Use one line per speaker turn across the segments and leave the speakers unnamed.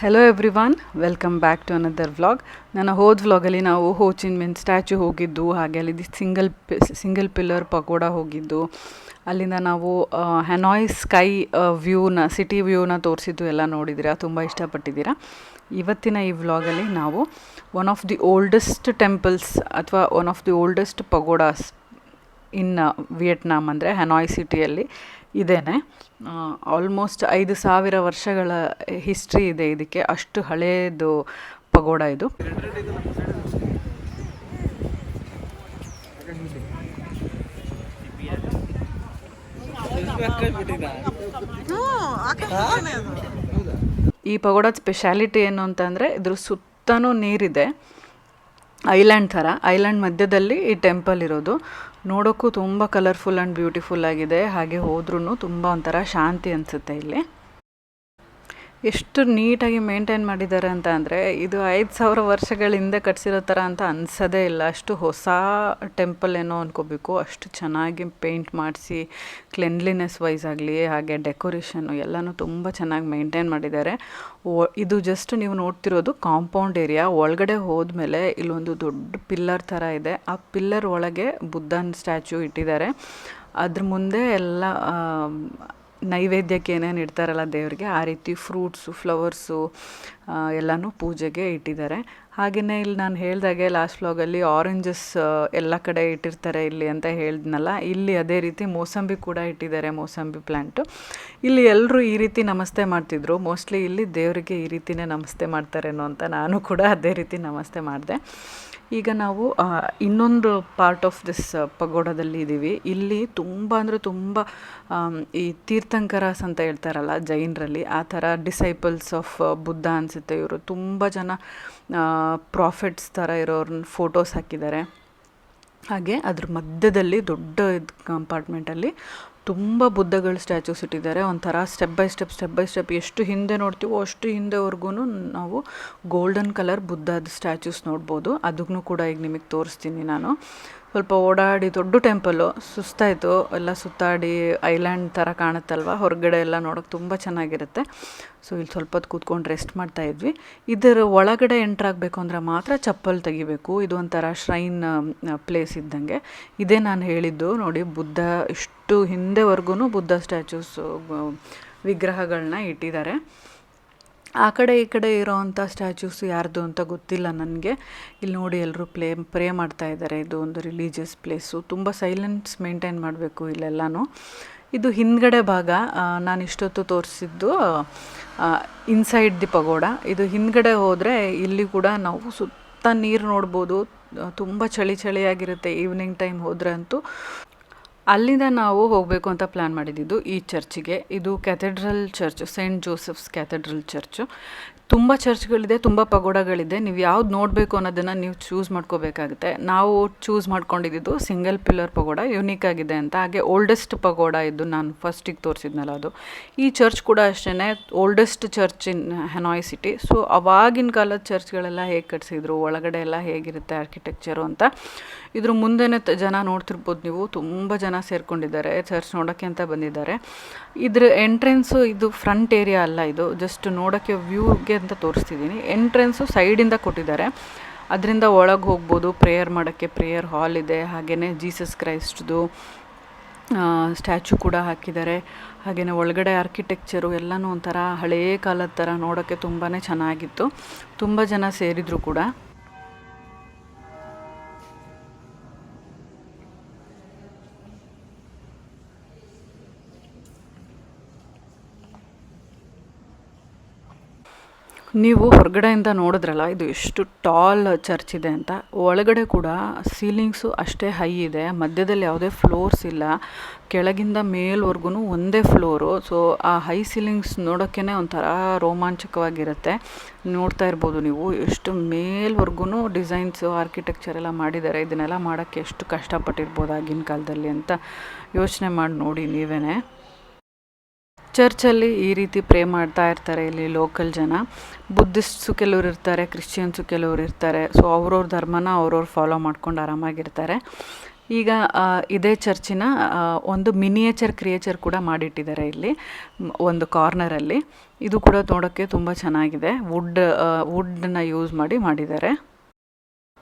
Hello everyone welcome back to another vlog ನನ್ನ ಹೋದ ವ್ಲಾಗಲ್ಲಿ ನಾವು ಹೋಚಿನ್ ಮಿನ್ ಸ್ಟ್ಯಾಚು ಹೋಗಿದ್ದು, ಹಾಗೆ ಅಲ್ಲಿ single P single pillar pagoda ಹೋಗಿದ್ದು. ಅಲ್ಲಿಂದ ನಾವು ಹೆನಾಯ್ ಸ್ಕೈ ವ್ಯೂನ ಸಿಟಿ ವ್ಯೂನ ತೋರಿಸಿದ್ದು ಎಲ್ಲ ನೋಡಿದ್ದೀರಾ? ತುಂಬ ಇಷ್ಟಪಟ್ಟಿದ್ದೀರಾ? ಇವತ್ತಿನ ಈ ವ್ಲಾಗಲ್ಲಿ ನಾವು one of the oldest temples ಅಥವಾ one of the oldest pagodas in Vietnam ಅಂದರೆ ಹೆನಾಯ್ ಸಿಟಿಯಲ್ಲಿ ಇದೇನೆ. ಆಲ್ಮೋಸ್ಟ್ ಐದು ಸಾವಿರ ವರ್ಷಗಳ ಹಿಸ್ಟ್ರಿ ಇದೆ ಇದಕ್ಕೆ. ಅಷ್ಟು ಹಳೆಯದು ಪಗೋಡ ಇದು. ಈ ಪಗೋಡದ ಸ್ಪೆಷಾಲಿಟಿ ಏನು ಅಂತಂದರೆ ಇದ್ರ ಸುತ್ತನೂ ನೀರಿದೆ. ಐಲ್ಯಾಂಡ್ ಥರ. ಐಲ್ಯಾಂಡ್ ಮಧ್ಯದಲ್ಲಿ ಈ ಟೆಂಪಲ್ ಇರೋದು. ನೋಡೋಕ್ಕೂ ತುಂಬ ಕಲರ್ಫುಲ್ ಆ್ಯಂಡ್ ಬ್ಯೂಟಿಫುಲ್ ಆಗಿದೆ. ಹಾಗೆ ಹೋದ್ರೂ ತುಂಬ ಒಂಥರ ಶಾಂತಿ ಅನಿಸುತ್ತೆ ಇಲ್ಲಿ. ಎಷ್ಟು ನೀಟಾಗಿ ಮೇಂಟೈನ್ ಮಾಡಿದ್ದಾರೆ ಅಂತ ಅಂದರೆ, ಇದು ಐದು ಸಾವಿರ ವರ್ಷಗಳ ಹಿಂದೆ ಕಟ್ಸಿರೋ ಥರ ಅಂತ ಅನಿಸೋದೇ ಇಲ್ಲ. ಅಷ್ಟು ಹೊಸ ಟೆಂಪಲ್ ಏನೋ ಅನ್ಕೋಬೇಕು. ಅಷ್ಟು ಚೆನ್ನಾಗಿ ಪೇಂಟ್ ಮಾಡಿಸಿ ಕ್ಲೆನ್ಲಿನೆಸ್ ವೈಸ್ ಆಗಲಿ, ಹಾಗೆ ಡೆಕೋರೇಷನ್ನು ಎಲ್ಲನೂ ತುಂಬ ಚೆನ್ನಾಗಿ ಮೇಂಟೈನ್ ಮಾಡಿದ್ದಾರೆ. ಇದು ಜಸ್ಟ್ ನೀವು ನೋಡ್ತಿರೋದು ಕಾಂಪೌಂಡ್ ಏರಿಯಾ. ಒಳಗಡೆ ಹೋದ್ಮೇಲೆ ಇಲ್ಲೊಂದು ದೊಡ್ಡ ಪಿಲ್ಲರ್ ಥರ ಇದೆ. ಆ ಪಿಲ್ಲರ್ ಒಳಗೆ ಬುದ್ಧನ ಸ್ಟ್ಯಾಚ್ಯೂ ಇಟ್ಟಿದ್ದಾರೆ. ಅದ್ರ ಮುಂದೆ ಎಲ್ಲ ನೈವೇದ್ಯಕ್ಕೆ ಏನೇನು ಇಡ್ತಾರಲ್ಲ ದೇವರಿಗೆ, ಆ ರೀತಿ ಫ್ರೂಟ್ಸು ಫ್ಲವರ್ಸು ಎಲ್ಲನೂ ಪೂಜೆಗೆ ಇಟ್ಟಿದ್ದಾರೆ. ಹಾಗೆಯೇ ಇಲ್ಲಿ ನಾನು ಹೇಳಿದಾಗೆ ಲಾಸ್ಟ್ ವ್ಲಾಗಲ್ಲಿ ಆರೆಂಜಸ್ ಎಲ್ಲ ಕಡೆ ಇಟ್ಟಿರ್ತಾರೆ ಇಲ್ಲಿ ಅಂತ ಹೇಳಿದ್ನಲ್ಲ, ಇಲ್ಲಿ ಅದೇ ರೀತಿ ಮೋಸಂಬಿ ಕೂಡ ಇಟ್ಟಿದ್ದಾರೆ, ಮೋಸಂಬಿ ಪ್ಲ್ಯಾಂಟು ಇಲ್ಲಿ ಎಲ್ಲರೂ ಈ ರೀತಿ ನಮಸ್ತೆ ಮಾಡ್ತಿದ್ರು. ಮೋಸ್ಟ್ಲಿ ಇಲ್ಲಿ ದೇವರಿಗೆ ಈ ರೀತಿಯೇ ನಮಸ್ತೆ ಮಾಡ್ತಾರೇನೋ ಅಂತ ನಾನು ಕೂಡ ಅದೇ ರೀತಿ ನಮಸ್ತೆ ಮಾಡಿದೆ. ಈಗ ನಾವು ಇನ್ನೊಂದು ಪಾರ್ಟ್ ಆಫ್ ದಿಸ್ ಪಗೋಡದಲ್ಲಿ ಇದ್ದೀವಿ ಇಲ್ಲಿ ತುಂಬ ಅಂದರೆ ತುಂಬ ಈ ತೀರ್ಥಂಕರಸ್ ಅಂತ ಹೇಳ್ತಾರಲ್ಲ ಜೈನರಲ್ಲಿ, ಆ ಥರ ಡಿಸೈಪಲ್ಸ್ ಆಫ್ ಬುದ್ಧ ಅನಿಸುತ್ತೆ ಇವರು. ತುಂಬ ಜನ ಪ್ರಾಫಿಟ್ಸ್ ಥರ ಇರೋರನ್ನ ಫೋಟೋಸ್ ಹಾಕಿದ್ದಾರೆ. ಹಾಗೆ ಅದ್ರ ಮಧ್ಯದಲ್ಲಿ ದೊಡ್ಡ ಕಂಪಾರ್ಟ್ಮೆಂಟಲ್ಲಿ ತುಂಬ ಬುದ್ಧಗಳ ಸ್ಟ್ಯಾಚ್ಯೂಸ್ ಇಟ್ಟಿದ್ದಾರೆ. ಒಂಥರ step by step step by step ಎಷ್ಟು ಹಿಂದೆ ನೋಡ್ತೀವೋ ಅಷ್ಟು ಹಿಂದೆವರೆಗೂ ನಾವು ಗೋಲ್ಡನ್ ಕಲರ್ ಬುದ್ಧದ ಸ್ಟ್ಯಾಚ್ಯೂಸ್ ನೋಡ್ಬೋದು. ಅದನ್ನು ಕೂಡ ಈಗ ನಿಮಗೆ ತೋರಿಸ್ತೀನಿ ನಾನು. ಸ್ವಲ್ಪ ಓಡಾಡಿ ದೊಡ್ಡ ಟೆಂಪಲ್ಲು ಸುಸ್ತಾಯಿತು ಎಲ್ಲ ಸುತ್ತಾಡಿ ಐಲ್ಯಾಂಡ್ ಥರ ಕಾಣುತ್ತಲ್ವ? ಹೊರಗಡೆ ಎಲ್ಲ ನೋಡೋಕೆ ತುಂಬ ಚೆನ್ನಾಗಿರುತ್ತೆ. ಸೊ ಇಲ್ಲಿ ಸ್ವಲ್ಪ ಹೊತ್ತು ಕೂತ್ಕೊಂಡು ರೆಸ್ಟ್ ಮಾಡ್ತಾ ಇದ್ವಿ. ಇದರ ಒಳಗಡೆ ಎಂಟ್ರಾಗಬೇಕು ಅಂದರೆ ಮಾತ್ರ ಚಪ್ಪಲ್ ತೆಗಿಬೇಕು. ಇದು ಒಂಥರ ಶ್ರೈನ್ ಪ್ಲೇಸ್ ಇದ್ದಂಗೆ. ಇದೇ ನಾನು ಹೇಳಿದ್ದು, ನೋಡಿ, ಬುದ್ಧ, ಇಷ್ಟು ಹಿಂದೆವರೆಗೂ ಬುದ್ಧ ಸ್ಟ್ಯಾಚ್ಯೂಸು ವಿಗ್ರಹಗಳನ್ನ ಇಟ್ಟಿದ್ದಾರೆ. ಆ ಕಡೆ ಈ ಕಡೆ ಇರೋವಂಥ ಸ್ಟ್ಯಾಚ್ಯೂಸ್ ಯಾರ್ದು ಅಂತ ಗೊತ್ತಿಲ್ಲ ನನಗೆ. ಇಲ್ಲಿ ನೋಡಿ ಎಲ್ಲರೂ ಪ್ಲೇ, ಪ್ರೇ ಮಾಡ್ತಾ ಇದ್ದಾರೆ ಇದು ಒಂದು ರಿಲೀಜಿಯಸ್ ಪ್ಲೇಸು ತುಂಬ ಸೈಲೆನ್ಸ್ ಮೇಂಟೈನ್ ಮಾಡಬೇಕು ಇಲ್ಲೆಲ್ಲನೂ. ಇದು ಹಿಂದ್ಗಡೆ ಭಾಗ. ನಾನು ಇಷ್ಟೊತ್ತು ತೋರಿಸಿದ್ದು ಇನ್ಸೈಡ್ ದಿ ಪಗೋಡ. ಇದು ಹಿಂದ್ಗಡೆ ಹೋದರೆ ಇಲ್ಲಿ ಕೂಡ ನಾವು ಸುತ್ತ ನೀರು ನೋಡ್ಬೋದು. ತುಂಬ ಚಳಿ ಚಳಿಯಾಗಿರುತ್ತೆ. ಈವ್ನಿಂಗ್ ಟೈಮ್ ಹೋದರೆ ಅಂತೂ. ಅಲ್ಲಿಂದ ನಾವು ಹೋಗಬೇಕು ಅಂತ ಪ್ಲ್ಯಾನ್ ಮಾಡಿದ್ದು ಈ ಚರ್ಚಿಗೆ ಇದು cathedral church saint Joseph's cathedral church ತುಂಬ ಚರ್ಚ್ಗಳಿದೆ ತುಂಬ ಪಗೋಡಗಳಿದೆ. ನೀವು ಯಾವ್ದು ನೋಡಬೇಕು ಅನ್ನೋದನ್ನು ನೀವು ಚೂಸ್ ಮಾಡ್ಕೋಬೇಕಾಗುತ್ತೆ. ನಾವು ಚೂಸ್ ಮಾಡ್ಕೊಂಡಿದ್ದು ಸಿಂಗಲ್ ಪಿಲ್ಲರ್ ಪಗೋಡ ಯುನೀಕ್ ಆಗಿದೆ ಅಂತ. ಹಾಗೆ ಓಲ್ಡೆಸ್ಟ್ ಪಗೋಡ ಇದ್ದು ನಾನು ಫಸ್ಟಿಗೆ ತೋರಿಸಿದ್ನಲ್ಲ ಅದು. ಈ ಚರ್ಚ್ ಕೂಡ ಅಷ್ಟೇ oldest church in Hanoi city so ಅವಾಗಿನ ಕಾಲದ ಚರ್ಚ್ಗಳೆಲ್ಲ ಹೇಗೆ ಕಟ್ಸಿದ್ರು, ಒಳಗಡೆ ಎಲ್ಲ ಹೇಗಿರುತ್ತೆ ಆರ್ಕಿಟೆಕ್ಚರು ಅಂತ. ಇದ್ರ ಮುಂದೆನೇ ಜನ ನೋಡ್ತಿರ್ಬೋದು ನೀವು. ತುಂಬ ಜನ ಸೇರ್ಕೊಂಡಿದ್ದಾರೆ ಚರ್ಚ್ ನೋಡೋಕ್ಕೆ ಅಂತ ಬಂದಿದ್ದಾರೆ. ಇದ್ರ ಎಂಟ್ರೆನ್ಸು ಇದು ಫ್ರಂಟ್ ಏರಿಯಾ ಅಲ್ಲ ಇದು. ಜಸ್ಟ್ ನೋಡೋಕ್ಕೆ ವ್ಯೂಗೆ ಅಂತ ತೋರಿಸ್ತಿದ್ದೀನಿ ಎಂಟ್ರೆನ್ಸು ಸೈಡಿಂದ ಕೊಟ್ಟಿದ್ದಾರೆ. ಅದರಿಂದ ಒಳಗೆ ಹೋಗ್ಬೋದು ಪ್ರೇಯರ್ ಮಾಡೋಕ್ಕೆ ಪ್ರೇಯರ್ ಹಾಲ್ ಇದೆ. ಹಾಗೆಯೇ ಜೀಸಸ್ ಕ್ರೈಸ್ಟ್ದು ಸ್ಟ್ಯಾಚು ಕೂಡ ಹಾಕಿದ್ದಾರೆ. ಹಾಗೆಯೇ ಒಳಗಡೆ ಆರ್ಕಿಟೆಕ್ಚರು ಎಲ್ಲನೂ ಒಂಥರ ಹಳೆಯ ಕಾಲದ ಥರ ನೋಡೋಕ್ಕೆ ತುಂಬಾ ಚೆನ್ನಾಗಿತ್ತು. ತುಂಬ ಜನ ಸೇರಿದರು ಕೂಡ. ನೀವು ಹೊರಗಡೆಯಿಂದ ನೋಡಿದ್ರಲ್ಲ, ಇದು ಎಷ್ಟು ಟಾಲ್ ಚರ್ಚ್ ಇದೆ ಅಂತ. ಒಳಗಡೆ ಕೂಡ ಸೀಲಿಂಗ್ಸು ಅಷ್ಟೇ ಹೈ ಇದೆ. ಮಧ್ಯದಲ್ಲಿ ಯಾವುದೇ ಫ್ಲೋರ್ಸ್ ಇಲ್ಲ. ಕೆಳಗಿಂದ ಮೇಲ್ವರೆಗೂ ಒಂದೇ ಫ್ಲೋರು ಸೊ ಆ ಹೈ ಸೀಲಿಂಗ್ಸ್ ನೋಡೋಕ್ಕೇ ಒಂಥರ ರೋಮಾಂಚಕವಾಗಿರುತ್ತೆ. ನೋಡ್ತಾ ಇರ್ಬೋದು ನೀವು ಎಷ್ಟು ಮೇಲ್ವರೆಗೂ ಡಿಸೈನ್ಸು ಆರ್ಕಿಟೆಕ್ಚರ್ ಎಲ್ಲ ಮಾಡಿದ್ದಾರೆ. ಇದನ್ನೆಲ್ಲ ಮಾಡೋಕ್ಕೆ ಎಷ್ಟು ಕಷ್ಟಪಟ್ಟಿರ್ಬೋದು ಆಗಿನ ಕಾಲದಲ್ಲಿ ಅಂತ ಯೋಚನೆ ಮಾಡಿ ನೋಡಿ ನೀವೇ ಚರ್ಚಲ್ಲಿ ಈ ರೀತಿ ಪ್ರೇ ಮಾಡ್ತಾ ಇರ್ತಾರೆ ಇಲ್ಲಿ ಲೋಕಲ್ ಜನ. ಬುದ್ಧಿಸ್ಟ್ಸು ಕೆಲವ್ರು ಇರ್ತಾರೆ ಕ್ರಿಶ್ಚಿಯನ್ಸು ಕೆಲವ್ರು ಇರ್ತಾರೆ. ಸೊ ಅವ್ರವ್ರ ಧರ್ಮನ ಅವ್ರವ್ರು ಫಾಲೋ ಮಾಡ್ಕೊಂಡು ಆರಾಮಾಗಿರ್ತಾರೆ. ಈಗ ಇದೇ ಚರ್ಚಿನ ಒಂದು ಮಿನಿಯೇಚರ್ ಕ್ರಿಯೇಚರ್ ಕೂಡ ಮಾಡಿಟ್ಟಿದ್ದಾರೆ ಇಲ್ಲಿ, ಒಂದು ಕಾರ್ನರಲ್ಲಿ ಇದು ಕೂಡ ನೋಡೋಕ್ಕೆ ತುಂಬ ಚೆನ್ನಾಗಿದೆ. ವುಡ್ ವುಡ್ನ ಯೂಸ್ ಮಾಡಿ ಮಾಡಿದ್ದಾರೆ.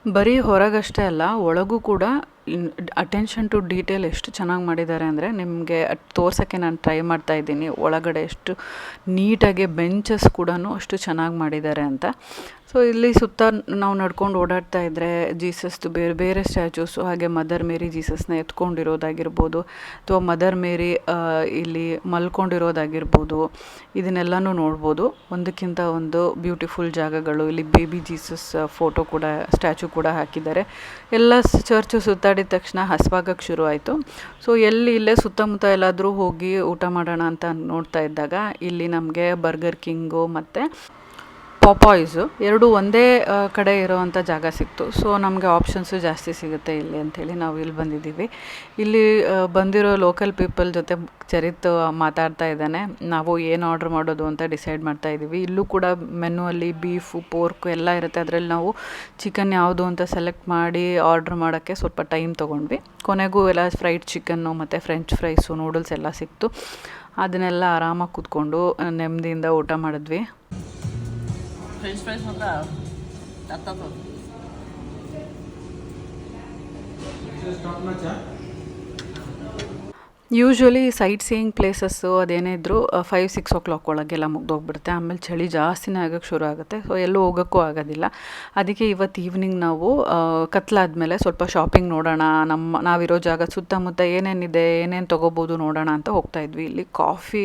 ಬರೀ ಹೊರಗಷ್ಟೇ ಅಲ್ಲ, ಒಳಗೂ ಕೂಡ ಅಟೆನ್ಷನ್ ಟು ಡೀಟೇಲ್ ಎಷ್ಟು ಚೆನ್ನಾಗಿ ಮಾಡಿದ್ದಾರೆ ಅಂದರೆ ನಿಮಗೆ ತೋರ್ಸೋಕ್ಕೆ ನಾನು ಟ್ರೈ ಮಾಡ್ತಾ ಇದ್ದೀನಿ. ಒಳಗಡೆ ಎಷ್ಟು ನೀಟಾಗಿ ಬೆಂಚಸ್ ಕೂಡ ಅಷ್ಟು ಚೆನ್ನಾಗಿ ಮಾಡಿದ್ದಾರೆ ಅಂತ. ಸೊ ಇಲ್ಲಿ ಸುತ್ತ ನಾವು ನಡ್ಕೊಂಡು ಓಡಾಡ್ತಾ ಇದ್ದರೆ ಜೀಸಸ್ದು ಬೇರೆ ಬೇರೆ ಸ್ಟ್ಯಾಚ್ಯೂಸು ಹಾಗೆ ಮದರ್ ಮೇರಿ ಜೀಸಸ್ನ ಎತ್ಕೊಂಡಿರೋದಾಗಿರ್ಬೋದು, ಅಥವಾ ಮದರ್ ಮೇರಿ ಇಲ್ಲಿ ಮಲ್ಕೊಂಡಿರೋದಾಗಿರ್ಬೋದು, ಇದನ್ನೆಲ್ಲನೂ ನೋಡ್ಬೋದು. ಒಂದಕ್ಕಿಂತ ಒಂದು ಬ್ಯೂಟಿಫುಲ್ ಜಾಗಗಳು. ಇಲ್ಲಿ ಬೇಬಿ ಜೀಸಸ್ ಫೋಟೋ ಕೂಡ ಸ್ಟ್ಯಾಚು ಕೂಡ ಹಾಕಿದ್ದಾರೆ. ಎಲ್ಲ ಚರ್ಚು ಸುತ್ತಾಡಿದ ತಕ್ಷಣ ಹಸ್ವಾಗಕ್ಕೆ ಶುರು ಆಯಿತು ಸೊ ಎಲ್ಲಿ ಇಲ್ಲೇ ಸುತ್ತಮುತ್ತ ಎಲ್ಲಾದರೂ ಹೋಗಿ ಊಟ ಮಾಡೋಣ ಅಂತ ನೋಡ್ತಾ ಇದ್ದಾಗ ಇಲ್ಲಿ ನಮಗೆ ಬರ್ಗರ್ ಕಿಂಗು ಮತ್ತು ಪಾಪಾಯ್ಸು. ಎರಡು ಒಂದೇ ಕಡೆ ಇರೋವಂಥ ಜಾಗ ಸಿಕ್ತು. ಸೊ ನಮಗೆ ಆಪ್ಷನ್ಸು ಜಾಸ್ತಿ ಸಿಗುತ್ತೆ ಇಲ್ಲಿ ಅಂಥೇಳಿ ನಾವು ಇಲ್ಲಿ ಬಂದಿದ್ದೀವಿ. ಇಲ್ಲಿ ಬಂದಿರೋ ಲೋಕಲ್ ಪೀಪಲ್ ಜೊತೆ ಚರಿತ್ ಮಾತಾಡ್ತಾ ಇದ್ದಾನೆ. ನಾವು ಏನು ಆರ್ಡ್ರ್ ಮಾಡೋದು ಅಂತ ಡಿಸೈಡ್ ಮಾಡ್ತಾ ಇದ್ದೀವಿ. ಇಲ್ಲೂ ಕೂಡ ಮೆನು ಅಲ್ಲಿ ಬೀಫು ಪೋರ್ಕು ಎಲ್ಲ ಇರುತ್ತೆ. ಅದರಲ್ಲಿ ನಾವು ಚಿಕನ್ ಯಾವುದು ಅಂತ ಸೆಲೆಕ್ಟ್ ಮಾಡಿ ಆರ್ಡ್ರ್ ಮಾಡೋಕ್ಕೆ ಸ್ವಲ್ಪ ಟೈಮ್ ತೊಗೊಂಡ್ವಿ. ಕೊನೆಗೂ ಎಲ್ಲ ಫ್ರೈಡ್ ಚಿಕನ್ನು ಮತ್ತು ಫ್ರೆಂಚ್ ಫ್ರೈಸು ನೂಡಲ್ಸ್ ಎಲ್ಲ ಸಿಕ್ತು. ಅದನ್ನೆಲ್ಲ ಆರಾಮಾಗಿ ಕೂತ್ಕೊಂಡು ನೆಮ್ಮದಿಯಿಂದ ಊಟ ಮಾಡಿದ್ವಿ.
ಫ್ರೆಂಚ್ ಫ್ರೈಸ್ ಮಾತ್ರ ಹತ್ತತ್ತು
ಯೂಶ್ವಲಿ ಸೈಟ್ ಸೀಯಿಂಗ್ ಪ್ಲೇಸಸ್ಸು ಅದೇನೇ ಇದ್ದರೂ ಫೈವ್ ಸಿಕ್ಸ್ ಓ ಕ್ಲಾಕ್ ಒಳಗೆಲ್ಲ ಮುಗ್ದೋಗ್ಬಿಡುತ್ತೆ. ಆಮೇಲೆ ಚಳಿ ಜಾಸ್ತಿನೇ ಆಗೋಕ್ಕೆ ಶುರು ಆಗುತ್ತೆ. ಸೊ ಎಲ್ಲೂ ಹೋಗೋಕ್ಕೂ ಆಗೋದಿಲ್ಲ. ಅದಕ್ಕೆ ಇವತ್ತು ಈವ್ನಿಂಗ್ ನಾವು ಕತ್ಲಾದ್ಮೇಲೆ ಸ್ವಲ್ಪ ಶಾಪಿಂಗ್ ನೋಡೋಣ. ನಮ್ಮ, ನಾವಿರೋ ಜಾಗ ಸುತ್ತಮುತ್ತ ಏನೇನಿದೆ, ಏನೇನು ತೊಗೋಬೋದು ನೋಡೋಣ ಅಂತ ಹೋಗ್ತಾ ಇದ್ವಿ. ಇಲ್ಲಿ ಕಾಫಿ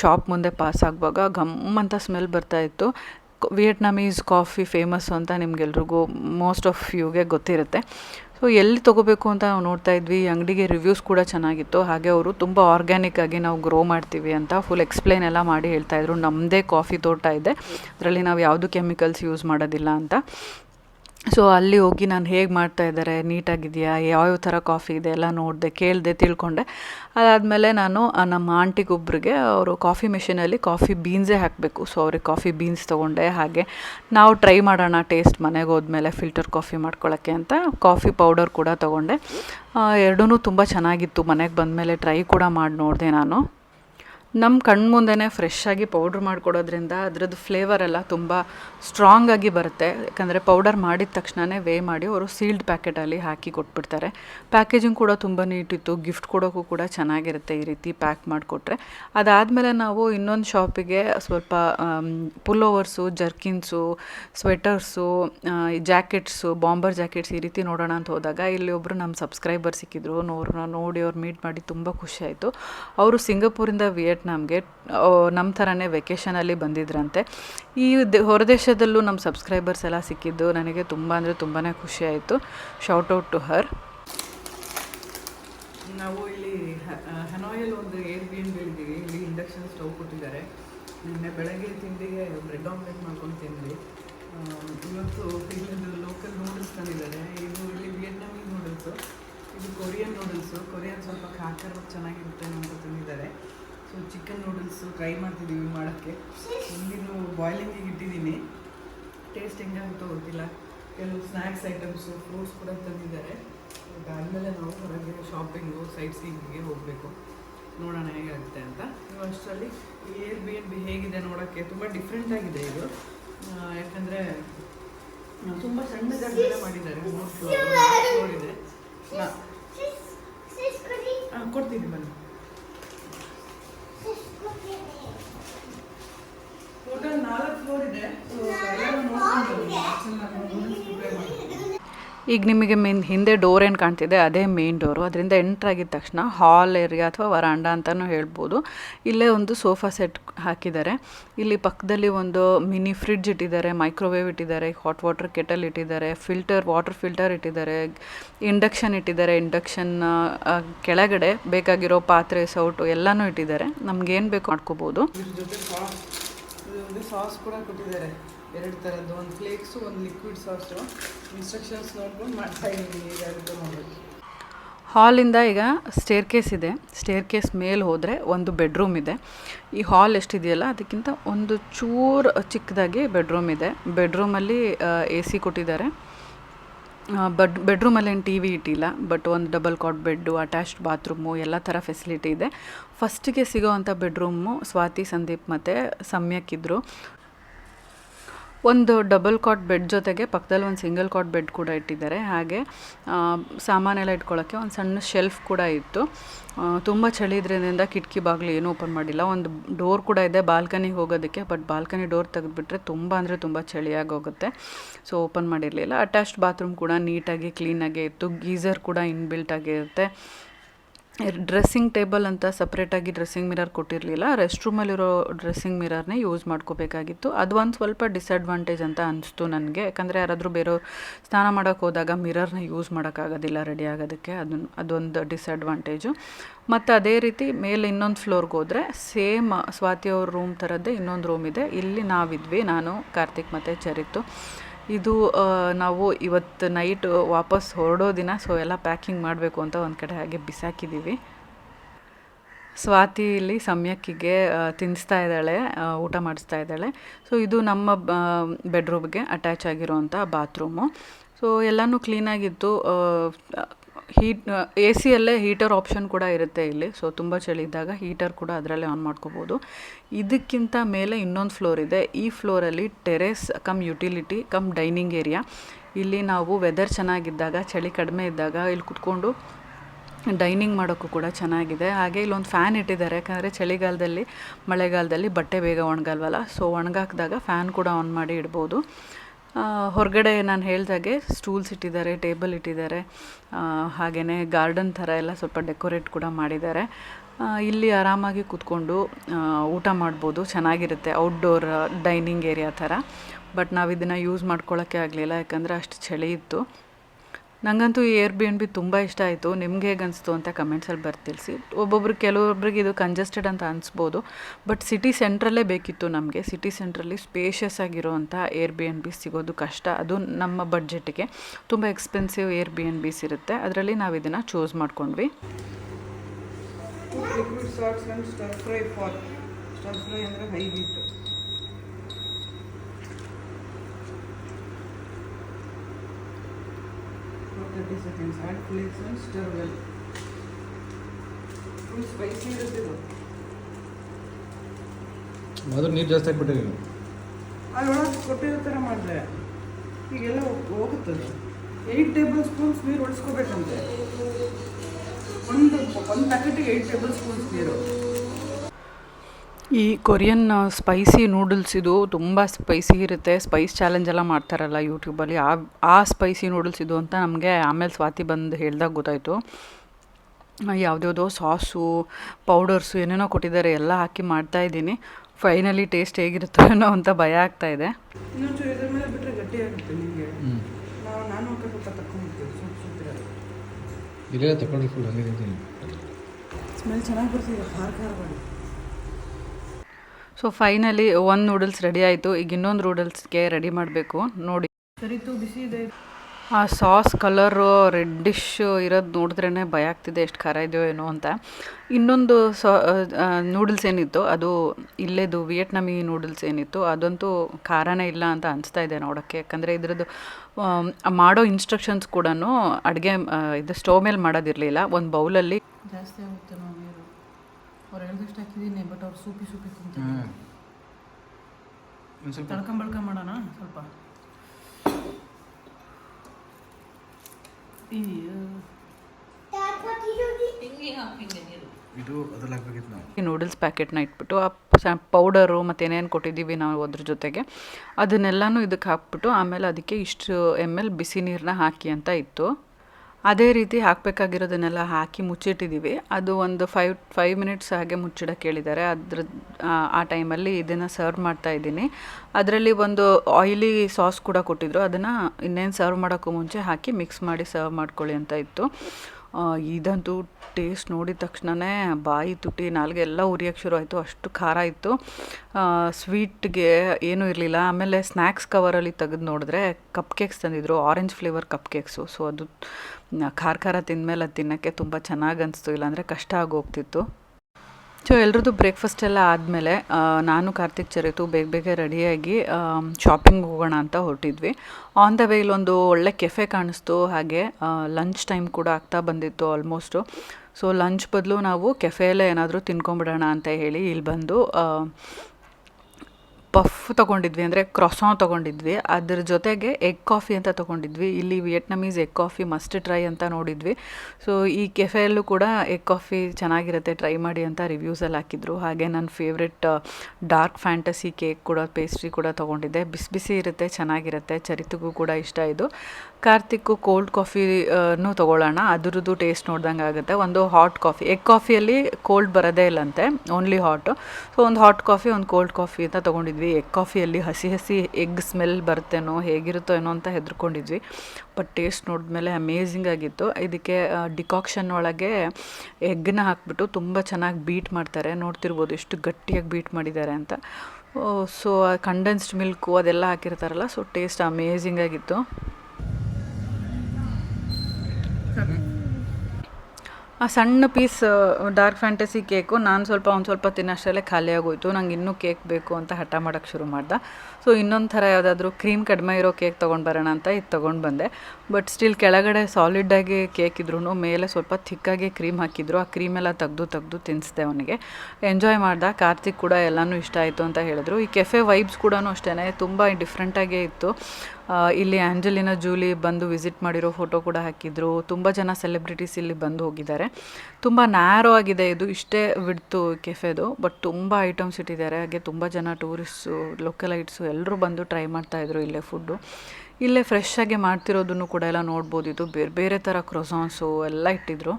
ಶಾಪ್ ಮುಂದೆ ಪಾಸ್ ಆಗುವಾಗ ಘಮ್ ಅಂತ ಸ್ಮೆಲ್ ಬರ್ತಾ ಇತ್ತು. ವಿಯೆಟ್ನಾಮೀಸ್ ಕಾಫಿ ಫೇಮಸ್ಸು ಅಂತ ನಿಮ್ಗೆಲ್ರಿಗೂ ಮೋಸ್ಟ್ ಆಫ್ ಯೂಗೆ ಗೊತ್ತಿರುತ್ತೆ. ಸೊ, ಎಲ್ಲಿ ತೊಗೋಬೇಕು ಅಂತ ನಾವು ನೋಡ್ತಾ ಇದ್ವಿ. ಅಂಗಡಿಗೆ ರಿವ್ಯೂಸ್ ಕೂಡ ಚೆನ್ನಾಗಿತ್ತು. ಹಾಗೆ ಅವರು ತುಂಬ ಆರ್ಗ್ಯಾನಿಕ್ ಆಗಿ ನಾವು ಗ್ರೋ ಮಾಡ್ತೀವಿ ಅಂತ ಫುಲ್ ಎಕ್ಸ್ಪ್ಲೇನ್ ಎಲ್ಲ ಮಾಡಿ ಹೇಳ್ತಾಯಿದ್ರು ನಮ್ಮದೇ ಕಾಫಿ ತೋಟ ಇದೆ. ಅದರಲ್ಲಿ ನಾವು ಯಾವುದು ಕೆಮಿಕಲ್ಸ್ ಯೂಸ್ ಮಾಡೋದಿಲ್ಲ ಅಂತ. ಸೊ ಅಲ್ಲಿ ಹೋಗಿ ನಾನು ಹೇಗೆ ಮಾಡ್ತಾ ಇದ್ದಾರೆ? ನೀಟಾಗಿದೆಯಾ? ಯಾವ್ಯಾವ ಥರ ಕಾಫಿ ಇದೆ? ಎಲ್ಲ ನೋಡಿದೆ, ಕೇಳಿದೆ, ತಿಳ್ಕೊಂಡೆ. ಅದಾದಮೇಲೆ ನಾನು ನಮ್ಮ ಆಂಟಿಗೊಬ್ಬರಿಗೆ ಅವರು ಕಾಫಿ ಮೆಷಿನಲ್ಲಿ ಕಾಫಿ ಬೀನ್ಸೇ ಹಾಕಬೇಕು. ಸೊ ಅವ್ರಿಗೆ ಕಾಫಿ ಬೀನ್ಸ್ ತೊಗೊಂಡೆ. ಹಾಗೆ ನಾವು ಟ್ರೈ ಮಾಡೋಣ ಟೇಸ್ಟ್ ಮನೆಗೆ ಹೋದ್ಮೇಲೆ ಫಿಲ್ಟರ್ ಕಾಫಿ ಮಾಡ್ಕೊಳ್ಳೋಕ್ಕೆ ಅಂತ ಕಾಫಿ ಪೌಡರ್ ಕೂಡ ತೊಗೊಂಡೆ. ಎರಡೂ ತುಂಬ ಚೆನ್ನಾಗಿತ್ತು. ಮನೆಗೆ ಬಂದಮೇಲೆ ಟ್ರೈ ಕೂಡ ಮಾಡಿ ನೋಡಿದೆ ನಾನು. ನಮ್ಮ ಕಣ್ಮುಂದೆ ಫ್ರೆಶ್ ಆಗಿ ಪೌಡ್ರ್ ಮಾಡಿಕೊಡೋದ್ರಿಂದ ಅದರದ್ದು ಫ್ಲೇವರ್ ಎಲ್ಲ ತುಂಬ ಸ್ಟ್ರಾಂಗ್ ಆಗಿ ಬರುತ್ತೆ. ಯಾಕಂದರೆ ಪೌಡರ್ ಮಾಡಿದ ತಕ್ಷಣವೇ ವೇ ಮಾಡಿ ಅವರು ಸೀಲ್ಡ್ ಪ್ಯಾಕೆಟಲ್ಲಿ ಹಾಕಿ ಕೊಟ್ಬಿಡ್ತಾರೆ. ಪ್ಯಾಕೇಜಿಂಗ್ ಕೂಡ ತುಂಬ ನೀಟಿತ್ತು ಗಿಫ್ಟ್ ಕೊಡೋಕ್ಕೂ ಕೂಡ ಚೆನ್ನಾಗಿರುತ್ತೆ ಈ ರೀತಿ ಪ್ಯಾಕ್ ಮಾಡಿಕೊಟ್ರೆ. ಅದಾದಮೇಲೆ ನಾವು ಇನ್ನೊಂದು ಶಾಪಿಗೆ ಸ್ವಲ್ಪ pullovers jerkins sweaters jackets bomber jackets ಈ ರೀತಿ ನೋಡೋಣ ಅಂತ ಹೋದಾಗ ಇಲ್ಲಿ ಒಬ್ಬರು ನಮ್ಮ ಸಬ್ಸ್ಕ್ರೈಬರ್ ಸಿಕ್ಕಿದ್ರು. ಅವ್ರನ್ನ ನೋಡಿ ಅವ್ರು ಮೀಟ್ ಮಾಡಿ ತುಂಬ ಖುಷಿಯಾಯಿತು ಅವರು ಸಿಂಗಪೂರಿಂದ ವಿಯೆಟ್ನಾಮ್ಗೆ ನಮ್ಮ ಥರನೇ ವೆಕೇಷನಲ್ಲಿ ಬಂದಿದ್ರಂತೆ. ಈ ಹೊರದೇಶದಲ್ಲೂ ನಮ್ಮ ಸಬ್ಸ್ಕ್ರೈಬರ್ಸ್ ಎಲ್ಲ ಸಿಕ್ಕಿದ್ದು ನನಗೆ ತುಂಬ ಅಂದರೆ ತುಂಬಾ ಖುಷಿ ಆಯಿತು. ಶೌಟ್ ಔಟ್ ಟು ಹರ್ ನಾವು ಇಲ್ಲಿ ಹನೋಯಲ್ಲಿ ಒಂದು ಏರ್ ಬಿ ಎನ್ ಇಲ್ಲಿ ಇಂಡಕ್ಷನ್ ಸ್ಟವ್ ಕೊಟ್ಟಿದ್ದಾರೆ. ನಿನ್ನೆ ಬೆಳಗ್ಗೆ ತಿಂಡಿಗೆ ಬ್ರೆಡ್ ಆಮ್ಲೆಟ್ ಮಾಡ್ಕೊಂಡು ತಿಂದ್ವಿ. ಇವತ್ತು ಇಲ್ಲೊಂದು ಲೋಕಲ್ ನೂಡಲ್ಸ್ ತಂದಿದ್ದಾರೆ. ಇದು ಇಲ್ಲಿ ವಿಯೆಟ್ನಾಮೀಸ್ ನೂಡಲ್ಸು ಇದು ಕೊರಿಯನ್ ನೂಡಲ್ಸು ಕೊರಿಯನ್ ಸ್ವಲ್ಪ ಖಾಕರ್ ಚೆನ್ನಾಗಿರುತ್ತೆ ಅಂತ ತಂದಿದ್ದಾರೆ. ಸೊ ಚಿಕನ್ ನೂಡಲ್ಸು ಟ್ರೈ ಮಾಡ್ತಿದ್ದೀವಿ ಮಾಡೋಕ್ಕೆ ಇಲ್ಲಿದು ಬಾಯ್ಲಿಂಗಿಗೆ ಇಟ್ಟಿದ್ದೀನಿ ಟೇಸ್ಟ್ ಹೆಂಗಾಗುತ್ತೋ ಗೊತ್ತಿಲ್ಲ ಕೆಲವು ಸ್ನ್ಯಾಕ್ಸ್ ಐಟಮ್ಸು ಫ್ರೂಟ್ಸ್ ಕೂಡ ತಂದಿದ್ದಾರೆ ಅದಾದಮೇಲೆ ನಾವು ಹೊರಗೆ ಶಾಪಿಂಗು ಸೈಟ್ ಸೀಯಿಂಗಿಗೆ ಹೋಗಬೇಕು ನೋಡೋಣ ಹೇಗಾಗುತ್ತೆ ಅಂತ ನೀವು ಅಷ್ಟರಲ್ಲಿ ಏರ್ ಬಿ ಎನ್ ಬಿ ಹೇಗಿದೆ ನೋಡೋಕ್ಕೆ ತುಂಬ ಡಿಫ್ರೆಂಟ್ ಆಗಿದೆ ಇದು ಯಾಕಂದರೆ ತುಂಬ ಸಣ್ಣ ಜಾಗದಲ್ಲೇ ಮಾಡಿದ್ದಾರೆ ಮೂರು ಫ್ಲೋರ್ ಇದೆ ಹಾಂ ಕೊಡ್ತೀನಿ ಬನ್ನಿ ಟೋಟಲ್ ನಾಲ್ಕು ಫ್ಲೋರ್ ಇದೆ ಸೊ ಎಲ್ಲರೂ ನೋಡ್ಕೊಂಡು ಬನ್ನಿ. Actually ನಾನು noodles prepare ಮಾಡ್ತೀನಿ. ಈಗ ನಿಮಗೆ ಮೇನ್ ಹಿಂದೆ ಡೋರ್ ಏನು ಕಾಣ್ತಿದೆ, ಅದೇ ಮೇನ್ ಡೋರು ಅದರಿಂದ ಎಂಟ್ರ್ ಆಗಿದ ತಕ್ಷಣ ಹಾಲ್ ಏರಿಯಾ ಅಥವಾ ವರಾಂಡ ಅಂತಲೂ ಹೇಳ್ಬೋದು. ಇಲ್ಲೇ ಒಂದು ಸೋಫಾ ಸೆಟ್ ಹಾಕಿದ್ದಾರೆ. ಇಲ್ಲಿ ಪಕ್ಕದಲ್ಲಿ ಒಂದು ಮಿನಿ ಫ್ರಿಡ್ಜ್ ಇಟ್ಟಿದ್ದಾರೆ ಮೈಕ್ರೋವೇವ್ ಇಟ್ಟಿದ್ದಾರೆ ಹಾಟ್ ವಾಟರ್ ಕೆಟಲ್ ಇಟ್ಟಿದ್ದಾರೆ ಫಿಲ್ಟರ್ ವಾಟರ್ ಫಿಲ್ಟರ್ ಇಟ್ಟಿದ್ದಾರೆ ಇಂಡಕ್ಷನ್ ಇಟ್ಟಿದ್ದಾರೆ ಇಂಡಕ್ಷನ್ ಕೆಳಗಡೆ ಬೇಕಾಗಿರೋ ಪಾತ್ರೆ ಸೌಟು ಎಲ್ಲನೂ ಇಟ್ಟಿದ್ದಾರೆ. ನಮ್ಗೇನು ಬೇಕು ಮಾಡ್ಕೋಬೋದು. ಸಾಸ್ ಕೂಡ ಕೊಟ್ಟಿದ್ದಾರೆ. ಎರಡು ಥರದ್ದು ಒಂದು ಫ್ಲೇಕ್ಸು ಒಂದು ಲಿಕ್ವಿಡ್ ಸಾಸು ಇನ್ಸ್ಟ್ರಕ್ಷನ್ಸ್ ನೋಡ್ಕೊಂಡು ಮಾಡ್ತಾ ಇದ್ದೀನಿ ಹೇಗಾಗುತ್ತೆ ಹಾಲಿಂದ ಈಗ ಸ್ಟೇರ್ ಕೇಸ್ ಇದೆ. ಸ್ಟೇರ್ ಕೇಸ್ ಮೇಲೆ ಹೋದರೆ ಒಂದು ಬೆಡ್ರೂಮ್ ಇದೆ. ಈ ಹಾಲ್ ಎಷ್ಟಿದೆಯಲ್ಲ, ಅದಕ್ಕಿಂತ ಒಂದು ಚೂರು ಚಿಕ್ಕದಾಗಿ ಬೆಡ್ರೂಮ್ ಇದೆ. ಬೆಡ್ರೂಮಲ್ಲಿ ಎ ಸಿ ಕೊಟ್ಟಿದ್ದಾರೆ. ಬಡ್ ಬೆಡ್ರೂಮಲ್ಲಿ ಏನು ಟಿ ವಿ ಇಟ್ಟಿಲ್ಲ ಬಟ್ ಒಂದು double cot bed attached bathroom ಎಲ್ಲ ಥರ ಫೆಸಿಲಿಟಿ ಇದೆ. ಫಸ್ಟಿಗೆ ಸಿಗೋವಂಥ ಬೆಡ್ರೂಮು ಸ್ವಾತಿ, ಸಂದೀಪ್ ಮತ್ತು ಸಮ್ಯಕ್ಕಿದ್ರು ಒಂದು ಡಬಲ್ ಕಾಟ್ ಬೆಡ್ ಜೊತೆಗೆ ಪಕ್ಕದಲ್ಲಿ ಒಂದು ಸಿಂಗಲ್ ಕಾಟ್ ಬೆಡ್ ಕೂಡ ಇಟ್ಟಿದ್ದಾರೆ. ಹಾಗೆ ಸಾಮಾನೆಲ್ಲ ಇಟ್ಕೊಳ್ಳೋಕ್ಕೆ ಒಂದು ಸಣ್ಣ ಶೆಲ್ಫ್ ಕೂಡ ಇತ್ತು. ತುಂಬ ಚಳಿ ಇದ್ರಿಂದ ಕಿಟಕಿ ಬಾಗಿಲು ಏನೂ ಓಪನ್ ಮಾಡಿಲ್ಲ. ಒಂದು ಡೋರ್ ಕೂಡ ಇದೆ ಬಾಲ್ಕನಿಗೆ ಹೋಗೋದಕ್ಕೆ ಬಟ್ ಬಾಲ್ಕನಿ ಡೋರ್ ತೆಗೆದುಬಿಟ್ರೆ ತುಂಬ ಅಂದರೆ ತುಂಬ ಚಳಿಯಾಗಿ ಹೋಗುತ್ತೆ ಸೊ ಓಪನ್ ಮಾಡಿರಲಿಲ್ಲ. ಅಟ್ಯಾಚ್ಡ್ ಬಾತ್ರೂಮ್ ಕೂಡ ನೀಟಾಗಿ ಕ್ಲೀನಾಗೇ ಇತ್ತು. ಗೀಸರ್ ಕೂಡ ಇನ್ಬಿಲ್ಟ್ ಆಗಿರುತ್ತೆ ಡ್ರೆಸ್ಸಿಂಗ್ ಟೇಬಲ್ ಅಂತ ಸಪ್ರೇಟಾಗಿ ಡ್ರೆಸ್ಸಿಂಗ್ ಮಿರರ್ ಕೊಟ್ಟಿರಲಿಲ್ಲ. ರೆಸ್ಟ್ ರೂಮಲ್ಲಿರೋ ಡ್ರೆಸ್ಸಿಂಗ್ ಮಿರರ್ನೇ ಯೂಸ್ ಮಾಡ್ಕೋಬೇಕಾಗಿತ್ತು. ಅದು ಒಂದು ಸ್ವಲ್ಪ ಡಿಸ್ಅಡ್ವಾಂಟೇಜ್ ಅಂತ ಅನಿಸ್ತು ನನಗೆ. ಯಾಕಂದರೆ ಯಾರಾದರೂ ಬೇರೆ ಸ್ನಾನ ಮಾಡೋಕ್ಕೆ ಹೋದಾಗ ಮಿರರ್ನ ಯೂಸ್ ಮಾಡೋಕ್ಕಾಗೋದಿಲ್ಲ ರೆಡಿ ಆಗೋದಕ್ಕೆ. ಅದನ್ನು ಅದೊಂದು ಡಿಸ್ಅಡ್ವಾಂಟೇಜು ಮತ್ತು ಅದೇ ರೀತಿ ಮೇಲೆ ಇನ್ನೊಂದು ಫ್ಲೋರ್ಗೆ ಹೋದರೆ ಸೇಮ್ ಸ್ವಾತಿ ಅವ್ರ ರೂಮ್ ಥರದ್ದೇ ಇನ್ನೊಂದು ರೂಮ್ ಇದೆ. ಇಲ್ಲಿ ನಾವಿದ್ವಿ, ನಾನು, ಕಾರ್ತಿಕ್ ಮತ್ತು ಚರಿತು. ಇದು ನಾವು ಇವತ್ತು ನೈಟ್ ವಾಪಸ್ ಹೊರಡೋ ದಿನ ಸೊ ಎಲ್ಲ ಪ್ಯಾಕಿಂಗ್ ಮಾಡಬೇಕು ಅಂತ ಒಂದು ಕಡೆ ಹಾಗೆ ಬಿಸಾಕಿದ್ದೀವಿ ಸ್ವಾತಿ ಇಲ್ಲಿ ಸಮ್ಯಕ್ಕಿಗೆ ತಿನ್ನಿಸ್ತಾ ಇದ್ದಾಳೆ ಊಟ ಮಾಡಿಸ್ತಾ ಇದ್ದಾಳೆ. ಸೊ ಇದು ನಮ್ಮ ಬೆಡ್ರೂಮ್ಗೆ ಅಟ್ಯಾಚ್ ಆಗಿರೋವಂಥ ಬಾತ್ರೂಮು ಸೊ ಎಲ್ಲನೂ ಕ್ಲೀನಾಗಿತ್ತು ಹೀಟ್ ಎ ಸಿಯಲ್ಲೇ ಹೀಟರ್ ಆಪ್ಷನ್ ಕೂಡ ಇರುತ್ತೆ ಇಲ್ಲಿ. ಸೊ ತುಂಬ ಚಳಿ ಇದ್ದಾಗ ಹೀಟರ್ ಕೂಡ ಅದರಲ್ಲೇ ಆನ್ ಮಾಡ್ಕೋಬೋದು. ಇದಕ್ಕಿಂತ ಮೇಲೆ ಇನ್ನೊಂದು ಫ್ಲೋರ್ ಇದೆ. ಈ ಫ್ಲೋರಲ್ಲಿ terrace cum utility, cum dining area. ಇಲ್ಲಿ ನಾವು ವೆದರ್ ಚೆನ್ನಾಗಿದ್ದಾಗ, ಚಳಿ ಕಡಿಮೆ ಇದ್ದಾಗ ಇಲ್ಲಿ ಕುತ್ಕೊಂಡು ಡೈನಿಂಗ್ ಮಾಡೋಕ್ಕೂ ಕೂಡ ಚೆನ್ನಾಗಿದೆ. ಹಾಗೆ ಇಲ್ಲೊಂದು ಫ್ಯಾನ್ ಇಟ್ಟಿದ್ದಾರೆ. ಯಾಕಂದರೆ ಚಳಿಗಾಲದಲ್ಲಿ, ಮಳೆಗಾಲದಲ್ಲಿ ಬಟ್ಟೆ ಬೇಗ ಒಣಗಲ್ವಲ್ಲ? ಸೊ ಒಣಗಾಕಿದಾಗ ಫ್ಯಾನ್ ಕೂಡ ಆನ್ ಮಾಡಿ ಇಡ್ಬೋದು. ಹೊರಗಡೆ ನಾನು ಹೇಳ್ದಾಗೆ ಸ್ಟೂಲ್ಸ್ ಇಟ್ಟಿದ್ದಾರೆ ಟೇಬಲ್ ಇಟ್ಟಿದ್ದಾರೆ ಹಾಗೆಯೇ ಗಾರ್ಡನ್ ಥರ ಎಲ್ಲ ಸ್ವಲ್ಪ ಡೆಕೋರೇಟ್ ಕೂಡ ಮಾಡಿದ್ದಾರೆ. ಇಲ್ಲಿ ಆರಾಮಾಗಿ ಕೂತ್ಕೊಂಡು ಊಟ ಮಾಡ್ಬೋದು, ಚೆನ್ನಾಗಿರುತ್ತೆ ಔಟ್ಡೋರ್ ಡೈನಿಂಗ್ ಏರಿಯಾ ಥರ. ಬಟ್ ನಾವು ಇದನ್ನು ಯೂಸ್ ಮಾಡ್ಕೊಳ್ಳೋಕ್ಕೆ ಆಗಲಿಲ್ಲ, ಯಾಕಂದರೆ ಅಷ್ಟು ಚಳಿ ಇತ್ತು. ನನಗಂತೂ ಈ ಏರ್ ಬಿ ಎನ್ ಬಿ ತುಂಬ ಇಷ್ಟ ಆಯಿತು. ನಿಮ್ಗೆ ಹೇಗೆ ಅನಿಸ್ತು ಅಂತ ಕಮೆಂಟ್ಸಲ್ಲಿ ಬರ್ತಿಲ್ಸಿ. ಒಬ್ಬೊಬ್ರು ಕೆಲವೊಬ್ರಿಗೆ ಇದು ಕಂಜೆಸ್ಟೆಡ್ ಅಂತ ಅನಿಸ್ಬೋದು. ಬಟ್ ಸಿಟಿ ಸೆಂಟ್ರಲ್ಲೇ ಬೇಕಿತ್ತು ನಮಗೆ. ಸಿಟಿ ಸೆಂಟ್ರಲ್ಲಿ ಸ್ಪೇಷಿಯಸ್ ಆಗಿರೋವಂಥ ಏರ್ ಬಿ ಎನ್ ಬಿ ಸಿಗೋದು ಕಷ್ಟ. ಅದು ನಮ್ಮ ಬಡ್ಜೆಟ್ಗೆ ತುಂಬ ಎಕ್ಸ್ಪೆನ್ಸಿವ್ ಏರ್ ಬಿ ಎನ್ ಬಿಸ್ ಇರುತ್ತೆ. ಅದರಲ್ಲಿ ನಾವು ಇದನ್ನು ಚೂಸ್ ಮಾಡ್ಕೊಂಡ್ವಿ.
ಫ್ರೈ ಅಂದರೆ high heat thirty seconds. Add flakes and stir spicy ಇರುತ್ತೆ ಇದು
ಮೊದಲು ನೀರು ಜಾಸ್ತಿ ಹಾಕ್ಬಿಟ್ಟೆ ನೀನು
ಅದ್ರೊಳಗೆ ಕೊಟ್ಟಿರೋ ಥರ ಮಾಡಿದೆ. ಈಗೆಲ್ಲ ಹೋಗುತ್ತದೆ ಏಯ್ಟ್ ಟೇಬಲ್ ಸ್ಪೂನ್ಸ್ ನೀರು ಉಳಿಸ್ಕೋಬೇಕಂತೆ. ಒಂದು ಒಂದು ಪ್ಯಾಕೆಟಿಗೆ ಏಯ್ಟ್ ಟೇಬಲ್ ಸ್ಪೂನ್ಸ್ ನೀರು.
ಈ ಕೊರಿಯನ್ ಸ್ಪೈಸಿ ನೂಡಲ್ಸ್ ಇದು ತುಂಬ ಸ್ಪೈಸಿ ಇರುತ್ತೆ. ಸ್ಪೈಸ್ ಚಾಲೆಂಜ್ ಎಲ್ಲ ಮಾಡ್ತಾರಲ್ಲ ಯೂಟ್ಯೂಬಲ್ಲಿ ಆ ಆ ಸ್ಪೈಸಿ ನೂಡಲ್ಸ್ ಇದು ಅಂತ ನಮಗೆ ಆಮೇಲೆ ಸ್ವಾತಿ ಬಂದು ಹೇಳಿದಾಗ ಗೊತ್ತಾಯಿತು. ಯಾವುದ್ಯಾವುದೋ ಸಾಸು ಪೌಡರ್ಸು ಏನೇನೋ ಕೊಟ್ಟಿದ್ದಾರೆ ಎಲ್ಲ ಹಾಕಿ ಮಾಡ್ತಾ ಇದ್ದೀನಿ. ಫೈನಲಿ ಟೇಸ್ಟ್ ಹೇಗಿರುತ್ತೋ ಏನೋ ಅಂತ ಭಯ ಆಗ್ತಾ ಇದೆ.
ಸ್ಮೆಲ್ ಚೆನ್ನಾಗಿ ಬರ್ತಿದೆ. ಖಾರ ಖಾರ
ಸೊ ಫೈನಲಿ ಒಂದು ನೂಡಲ್ಸ್ ರೆಡಿ ಆಯಿತು. ಈಗ ಇನ್ನೊಂದು ನೂಡಲ್ಸ್ಗೆ ರೆಡಿ ಮಾಡಬೇಕು. ನೋಡಿ.
ಸರಿತು ಬಿಸಿ ಇದೆ.
ಆ ಸಾಸ್ ಕಲರು ರೆಡ್ಡಿಶ್ ಇರೋದು ನೋಡಿದ್ರೇ ಭಯ ಆಗ್ತಿದೆ ಎಷ್ಟು ಖಾರ ಇದೆಯೋ ಏನೋ ಅಂತ. ಇನ್ನೊಂದು ಸಾ ನೂಡಲ್ಸ್ ಏನಿತ್ತು ಅದು ಇಲ್ಲೇದು ವಿಯೆಟ್ನಾಮಿ ನೂಡಲ್ಸ್ ಏನಿತ್ತು ಅದಂತೂ ಖಾರನೇ ಇಲ್ಲ ಅಂತ ಅನಿಸ್ತಾ ಇದೆ ನೋಡೋಕ್ಕೆ. ಯಾಕಂದರೆ ಇದರದ್ದು ಮಾಡೋ ಇನ್ಸ್ಟ್ರಕ್ಷನ್ಸ್ ಕೂಡ ಅಡುಗೆ ಇದು ಸ್ಟೋವ್ ಮೇಲೆ ಮಾಡೋದಿರಲಿಲ್ಲ. ಒಂದು ಬೌಲಲ್ಲಿ
ಜಾಸ್ತಿ ಆಗುತ್ತೆ ಅವ್ರು ಹೇಳ್ದಷ್ಟು ಹಾಕಿದ್ದೀನಿ ಬಟ್ ಅವ್ರು ಸೂಪಿ ಸೂಪಿ ತಿಂತಾರೆ.
ಸ್ವಲ್ಪ
ತಳ್ಕೊಂಬಳ್ಕ ಮಾಡೋಣ ಸ್ವಲ್ಪ? ಈ
ಹಿಂಗೆ ಹಾಕಿಂಗೆ ನೀರು.
ಇದು ಹಾಕ್ಬೇಕಿತ್ತು ನಾವು.
ಈ ನೂಡಲ್ಸ್ ಪ್ಯಾಕೆಟ್ನ ಇಟ್ಬಿಟ್ಟು ಆ ಪೌಡರು ಮತ್ತು ಏನೇನು ಕೊಟ್ಟಿದ್ದೀವಿ ನಾವು ಅದ್ರ ಜೊತೆಗೆ ಅದನ್ನೆಲ್ಲನೂ ಇದಕ್ಕೆ ಹಾಕ್ಬಿಟ್ಟು ಆಮೇಲೆ ಅದಕ್ಕೆ ಇಷ್ಟು ಎಂ ಎಲ್ ಬಿಸಿ ನೀರನ್ನ ಹಾಕಿ ಅಂತ ಇತ್ತು. ಅದೇ ರೀತಿ ಹಾಕಬೇಕಾಗಿರೋದನ್ನೆಲ್ಲ ಹಾಕಿ ಮುಚ್ಚಿಟ್ಟಿದ್ದೀವಿ. ಅದು ಒಂದು ಫೈವ್ ಫೈವ್ ಮಿನಿಟ್ಸ್ ಹಾಗೆ ಮುಚ್ಚಿಡಕ್ಕೆ ಹೇಳಿದ್ದಾರೆ. ಅದ್ರ, ಆ- ಟೈಮಲ್ಲಿ ಇದನ್ನು ಸರ್ವ್ ಮಾಡ್ತಾ ಇದ್ದೀನಿ. ಅದರಲ್ಲಿ ಒಂದು ಆಯಿಲಿ ಸಾಸ್ ಕೂಡ ಕೊಟ್ಟಿದ್ರು. ಅದನ್ನು ಇನ್ನೇನು ಸರ್ವ್ ಮಾಡೋಕ್ಕೂ ಮುಂಚೆ ಹಾಕಿ ಮಿಕ್ಸ್ ಮಾಡಿ ಸರ್ವ್ ಮಾಡ್ಕೊಳ್ಳಿ ಅಂತ ಇತ್ತು. ಇದಂತೂ ಟೇಸ್ಟ್ ನೋಡಿದ ತಕ್ಷಣವೇ ಬಾಯಿ ತುಟಿ, ನಾಲ್ಗೆ ಎಲ್ಲ ಉರಿಯೋಕ್ಕೆ ಶುರು ಆಯಿತು, ಅಷ್ಟು ಖಾರ ಇತ್ತು. ಸ್ವೀಟ್ಗೆ ಏನೂ ಇರಲಿಲ್ಲ. ಆಮೇಲೆ ಸ್ನ್ಯಾಕ್ಸ್ ಕವರಲ್ಲಿ ತೆಗೆದು ನೋಡಿದ್ರೆ ಕಪ್ ಕೇಕ್ಸ್ ತಂದಿದ್ರು orange flavour cupcakes. So ಅದು ಖಾರ ಖಾರ ತಿಂದಮೇಲೆ ಅದು ತಿನ್ನೋಕ್ಕೆ ತುಂಬ ಚೆನ್ನಾಗಿ ಅನಿಸ್ತು. ಇಲ್ಲಾಂದರೆ ಕಷ್ಟ ಆಗೋಗ್ತಿತ್ತು. ಸೊ ಎಲ್ರದ್ದು ಬ್ರೇಕ್ಫಾಸ್ಟ್ ಎಲ್ಲ ಆದಮೇಲೆ ನಾನು ಕಾರ್ತಿಕ್ ಚರಿತು ಬೇಗ ಬೇಗ ರೆಡಿಯಾಗಿ ಶಾಪಿಂಗ್ ಹೋಗೋಣ ಅಂತ ಹೊರಟಿದ್ವಿ. ಆನ್ ದ ವೇ ಇಲ್ಲೊಂದು ಒಳ್ಳೆ ಕೆಫೆ ಕಾಣಿಸ್ತು. ಹಾಗೆ ಲಂಚ್ ಟೈಮ್ ಕೂಡ ಆಗ್ತಾ ಬಂದಿತ್ತು ಆಲ್ಮೋಸ್ಟು ಸೊ ಲಂಚ್ ಬದಲು ನಾವು ಕೆಫೆಯಲ್ಲೇ ಏನಾದರೂ ತಿನ್ಕೊಂಬಿಡೋಣ ಅಂತ ಹೇಳಿ ಇಲ್ಲಿ ಬಂದು ಪಫ್ ತೊಗೊಂಡಿದ್ವಿ ಅಂದರೆ ಕ್ರೊಸಾನ್ ತೊಗೊಂಡಿದ್ವಿ. ಅದ್ರ ಜೊತೆಗೆ ಎಗ್ ಕಾಫಿ ಅಂತ ತೊಗೊಂಡಿದ್ವಿ. ಇಲ್ಲಿ Vietnamese egg coffee must try ಅಂತ ನೋಡಿದ್ವಿ. ಸೊ ಈ ಕೆಫೆಯಲ್ಲೂ ಕೂಡ ಎಗ್ ಕಾಫಿ ಚೆನ್ನಾಗಿರುತ್ತೆ, ಟ್ರೈ ಮಾಡಿ ಅಂತ ರಿವ್ಯೂಸಲ್ಲಿ ಹಾಕಿದ್ರು. ಹಾಗೆ ನನ್ನ ಫೇವ್ರೆಟ್ ಡಾರ್ಕ್ ಫ್ಯಾಂಟಸಿ ಕೇಕ್ ಕೂಡ, ಪೇಸ್ಟ್ರಿ ಕೂಡ ತೊಗೊಂಡಿದ್ದೆ. ಬಿಸಿ ಬಿಸಿ ಇರುತ್ತೆ, ಚೆನ್ನಾಗಿರುತ್ತೆ. ಚರಿತಿಗೂ ಕೂಡ ಇಷ್ಟ ಇದು. ಕಾರ್ತಿಕ್ಕು ಕೋಲ್ಡ್ ಕಾಫಿನೂ ತೊಗೊಳ್ಳೋಣ. ಅದರದ್ದು ಟೇಸ್ಟ್ ನೋಡ್ದಂಗೆ ಆಗುತ್ತೆ. ಒಂದು ಹಾಟ್ ಕಾಫಿ, ಎಗ್ ಕಾಫಿಯಲ್ಲಿ ಕೋಲ್ಡ್ ಬರೋದೇ ಇಲ್ಲಂತೆ ಓನ್ಲಿ ಹಾಟು ಸೊ ಒಂದು ಹಾಟ್ ಕಾಫಿ, ಒಂದು ಕೋಲ್ಡ್ ಕಾಫಿ ಅಂತ ತೊಗೊಂಡಿದ್ವಿ. ಎಗ್ ಕಾಫಿಯಲ್ಲಿ ಹಸಿ ಹಸಿ ಎಗ್ ಸ್ಮೆಲ್ ಬರುತ್ತೇನೋ, ಹೇಗಿರುತ್ತೋ ಏನೋ ಅಂತ ಹೆದರ್ಕೊಂಡಿದ್ವಿ. ಬಟ್ ಟೇಸ್ಟ್ ನೋಡಿದ್ಮೇಲೆ ಅಮೇಝಿಂಗ್ ಆಗಿತ್ತು. ಇದಕ್ಕೆ ಡಿಕಾಕ್ಷನ್ ಒಳಗೆ ಎಗ್ನ ಹಾಕ್ಬಿಟ್ಟು ತುಂಬ ಚೆನ್ನಾಗಿ ಬೀಟ್ ಮಾಡ್ತಾರೆ. ನೋಡ್ತಿರ್ಬೋದು ಎಷ್ಟು ಗಟ್ಟಿಯಾಗಿ ಬೀಟ್ ಮಾಡಿದ್ದಾರೆ ಅಂತ. ಸೊ ಕಂಡೆನ್ಸ್ಡ್ ಮಿಲ್ಕು ಅದೆಲ್ಲ ಹಾಕಿರ್ತಾರಲ್ಲ ಸೊ ಟೇಸ್ಟ್ ಅಮೇಝಿಂಗ್ ಆಗಿತ್ತು. ಆ ಸಣ್ಣ ಪೀಸ್ ಡಾರ್ಕ್ ಫ್ಯಾಂಟಸಿ ಕೇಕು ನಾನು ಸ್ವಲ್ಪ ಒಂದು ಸ್ವಲ್ಪ ತಿನ್ನೋಷ್ಟರಲ್ಲೇ ಖಾಲಿಯಾಗೋಯ್ತು. ನಂಗೆ ಇನ್ನೂ ಕೇಕ್ ಬೇಕು ಅಂತ ಹಠ ಮಾಡೋಕ್ಕೆ ಶುರು ಮಾಡ್ದೆ. ಸೊ ಇನ್ನೊಂದು ಥರ ಯಾವುದಾದ್ರೂ ಕ್ರೀಮ್ ಕಡಿಮೆ ಇರೋ ಕೇಕ್ ತೊಗೊಂಡು ಬರೋಣ ಅಂತ ಇದು ತೊಗೊಂಡು ಬಂದೆ. ಬಟ್ ಸ್ಟಿಲ್ ಕೆಳಗಡೆ ಸಾಲಿಡಾಗಿ ಕೇಕ್ ಇದ್ರೂ ಮೇಲೆ ಸ್ವಲ್ಪ ಥಿಕ್ಕಾಗಿ ಕ್ರೀಮ್ ಹಾಕಿದ್ರು. ಆ ಕ್ರೀಮ್ ಎಲ್ಲ ತೆಗ್ದು ತೆಗ್ದು ತಿನ್ನಿಸ್ದೆ ಅವನಿಗೆ. ಎಂಜಾಯ್ ಮಾಡ್ದೆ. ಕಾರ್ತಿಕ್ ಕೂಡ ಎಲ್ಲನೂ ಇಷ್ಟ ಆಯಿತು ಅಂತ ಹೇಳಿದ್ರು. ಈ ಕೆಫೆ ವೈಬ್ಸ್ ಕೂಡ ಅಷ್ಟೇ ತುಂಬ ಡಿಫ್ರೆಂಟಾಗೇ ಇತ್ತು. ಇಲ್ಲಿ ಆ್ಯಂಜಲಿನಾ ಜೂಲಿ ಬಂದು ವಿಸಿಟ್ ಮಾಡಿರೋ ಫೋಟೋ ಕೂಡ ಹಾಕಿದ್ರು. ತುಂಬ ಜನ ಸೆಲೆಬ್ರಿಟೀಸ್ ಇಲ್ಲಿ ಬಂದು ಹೋಗಿದ್ದಾರೆ. ತುಂಬ ನ್ಯಾರೋ ಆಗಿದೆ ಇದು. ಇಷ್ಟೇ ಬಿಡ್ತು ಕೆಫೆದು ಬಟ್ ತುಂಬ ಐಟಮ್ಸ್ ಇಟ್ಟಿದ್ದಾರೆ. ಹಾಗೆ ತುಂಬ ಜನ ಟೂರಿಸ್ಟು ಲೋಕಲೈಟ್ಸು ಎಲ್ಲರೂ ಬಂದು ಟ್ರೈ ಮಾಡ್ತಾಯಿದ್ರು ಇಲ್ಲೇ ಫುಡ್ಡು ಇಲ್ಲೇ ಫ್ರೆಶ್ ಆಗಿ ಮಾಡ್ತಿರೋದನ್ನು ಕೂಡ ಎಲ್ಲ ನೋಡ್ಬೋದು. ಇದು ಬೇರೆ ಬೇರೆ ಥರ ಕ್ರೊಸಾನ್ಸು ಎಲ್ಲ ಇಟ್ಟಿದ್ರು.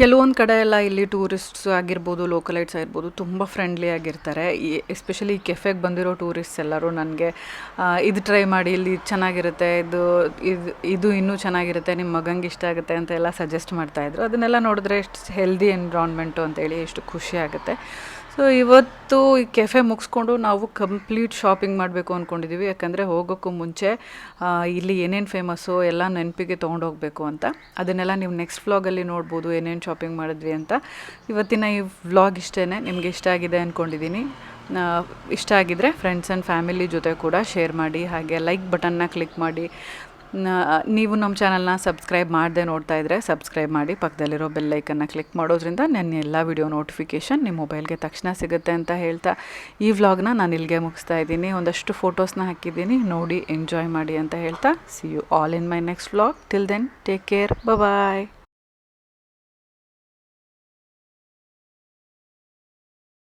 ಕೆಲವೊಂದು ಕಡೆ ಎಲ್ಲ ಇಲ್ಲಿ ಟೂರಿಸ್ಟ್ಸ್ ಆಗಿರ್ಬೋದು ಲೋಕಲೈಟ್ಸ್ ಆಗಿರ್ಬೋದು ತುಂಬ ಫ್ರೆಂಡ್ಲಿ ಆಗಿರ್ತಾರೆ. ಈ ಎಸ್ಪೆಷಲಿ ಈ ಕೆಫೆಗೆ ಬಂದಿರೋ ಟೂರಿಸ್ಟ್ಸ್ ಎಲ್ಲರೂ ನನಗೆ ಇದು ಟ್ರೈ ಮಾಡಿ, ಇಲ್ಲಿ ಚೆನ್ನಾಗಿರುತ್ತೆ, ಇದು ಇದು ಇದು ಇನ್ನೂ ಚೆನ್ನಾಗಿರುತ್ತೆ ನಿಮ್ಮ ಮಗಂಗೆ ಇಷ್ಟ ಆಗುತ್ತೆ ಅಂತ ಎಲ್ಲ ಸಜೆಸ್ಟ್ ಮಾಡ್ತಾಯಿದ್ರು ಅದನ್ನೆಲ್ಲ ನೋಡಿದ್ರೆ ಎಷ್ಟು ಹೆಲ್ದಿ ಎನ್ವಿರಾನ್ಮೆಂಟು ಅಂತೇಳಿ ಎಷ್ಟು ಖುಷಿ ಆಗುತ್ತೆ. ಸೊ ಇವತ್ತು ಈ ಕೆಫೆ ಮುಗಿಸ್ಕೊಂಡು ನಾವು ಕಂಪ್ಲೀಟ್ ಶಾಪಿಂಗ್ ಮಾಡಬೇಕು ಅಂದ್ಕೊಂಡಿದ್ದೀವಿ ಯಾಕಂದರೆ ಹೋಗೋಕ್ಕೂ ಮುಂಚೆ ಇಲ್ಲಿ ಏನೇನು ಫೇಮಸ್ಸು ಎಲ್ಲ ನೆನಪಿಗೆ ತೊಗೊಂಡೋಗ್ಬೇಕು ಅಂತ. ಅದನ್ನೆಲ್ಲ ನೀವು ನೆಕ್ಸ್ಟ್ ವ್ಲಾಗಲ್ಲಿ ನೋಡ್ಬೋದು, ಏನೇನು ಶಾಪಿಂಗ್ ಮಾಡಿದ್ವಿ ಅಂತ. ಇವತ್ತಿನ ಈ ವ್ಲಾಗ್ ಇಷ್ಟೇ ನಿಮಗೆ ಇಷ್ಟ ಆಗಿದೆ ಅಂದ್ಕೊಂಡಿದ್ದೀನಿ ಇಷ್ಟ ಆಗಿದ್ರೆ ಫ್ರೆಂಡ್ಸ್ ಆ್ಯಂಡ್ ಫ್ಯಾಮಿಲಿ ಜೊತೆ ಕೂಡ ಶೇರ್ ಮಾಡಿ, ಹಾಗೆ ಲೈಕ್ ಬಟನ್ನ ಕ್ಲಿಕ್ ಮಾಡಿ ನೀವು ನಮ್ಮ ಚಾನಲ್ನ ಸಬ್ಸ್ಕ್ರೈಬ್ ಮಾಡದೆ ನೋಡ್ತಾ ಇದ್ದರೆ ಸಬ್ಸ್ಕ್ರೈಬ್ ಮಾಡಿ, ಪಕ್ಕದಲ್ಲಿರೋ ಬೆಲ್ಲೈಕನ್ನ ಕ್ಲಿಕ್ ಮಾಡೋದ್ರಿಂದ ನನ್ನ ಎಲ್ಲ ವಿಡಿಯೋ ನೋಟಿಫಿಕೇಷನ್ ನಿಮ್ಮ ಮೊಬೈಲ್ಗೆ ತಕ್ಷಣ ಸಿಗುತ್ತೆ ಅಂತ ಹೇಳ್ತಾ ಈ ವ್ಲಾಗ್ನ ನಾನು ಇಲ್ಲಿಗೆ ಮುಗಿಸ್ತಾ ಇದ್ದೀನಿ. ಒಂದಷ್ಟು ಫೋಟೋಸ್ನ ಹಾಕಿದ್ದೀನಿ. ನೋಡಿ, ಎಂಜಾಯ್ ಮಾಡಿ ಅಂತ ಹೇಳ್ತಾ. See you all in my next vlog till then take care bye